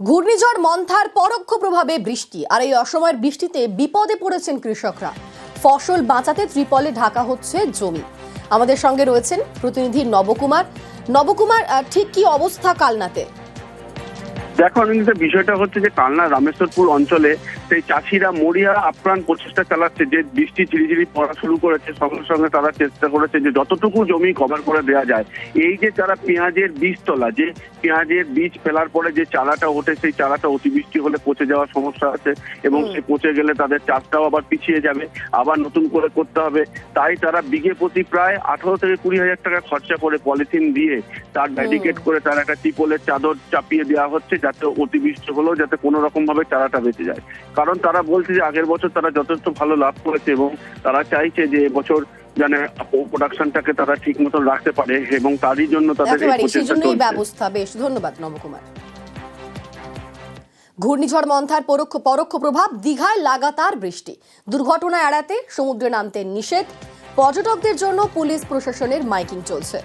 ঘূর্ণিঝড় মন্থার পরোক্ষ প্রভাবে বৃষ্টি আর এই অসময়ের বৃষ্টিতে বিপদে পড়েছেন কৃষকরা। ফসল বাঁচাতে ত্রিপলে ঢাকা হচ্ছে জমি। আমাদের সঙ্গে রয়েছেন প্রতিনিধি নবকুমার। নবকুমার ঠিক কি অবস্থা কালনাতে? দেখো অনিন্দিতা বিষয়টা হচ্ছে যে কালনা রামেশ্বরপুর অঞ্চলে সেই চাষিরা মরিয়া আপ্রাণ প্রচেষ্টা চালাচ্ছে যে বৃষ্টি ঝিরিঝিরি পড়া শুরু করেছে সঙ্গে সঙ্গে তারা চেষ্টা করেছে যে যতটুকু জমি কভার করে দেওয়া যায়। এই যে তারা পেঁয়াজের বীজ তোলা যে পেঁয়াজের বীজ ফেলার পরে যে চারাটা ওঠে সেই চারাটা অতিবৃষ্টি হলে পচে যাওয়ার সমস্যা আছে এবং সে পচে গেলে তাদের চাষটাও আবার পিছিয়ে যাবে আবার নতুন করে করতে হবে। তাই তারা বিঘে প্রতি প্রায় আঠারো থেকে কুড়ি হাজার টাকা খরচা করে পলিথিন দিয়ে তার ব্যারিকেড করে তার একটা টিপলের চাদর চাপিয়ে দেওয়া হচ্ছে যাতে অতিবৃষ্টি হলেও যাতে কোনো রকম ভাবে চারাটা বেঁচে যায়। কারণ তারা বলছে যে আগের বছর তারা যথেষ্ট ভালো লাভ করেছে এবং তারা চাইছে যে এবছর যেন প্রোডাকশনটাকে তারা ঠিক মতো রাখতে পারে এবং তারই জন্য তাদের এই ব্যবস্থা বেশ ধন্যবাদ নবকুমার। ঘূর্ণিঝড় মন্থার পরোক্ষ পরোক্ষ প্রভাব দীঘায় লাগাতার বৃষ্টি। দুর্ঘটনা এড়াতে সমুদ্রে নামতে নিষেধ। পর্যটকদের জন্য পুলিশ প্রশাসনের মাইকিং চলছে।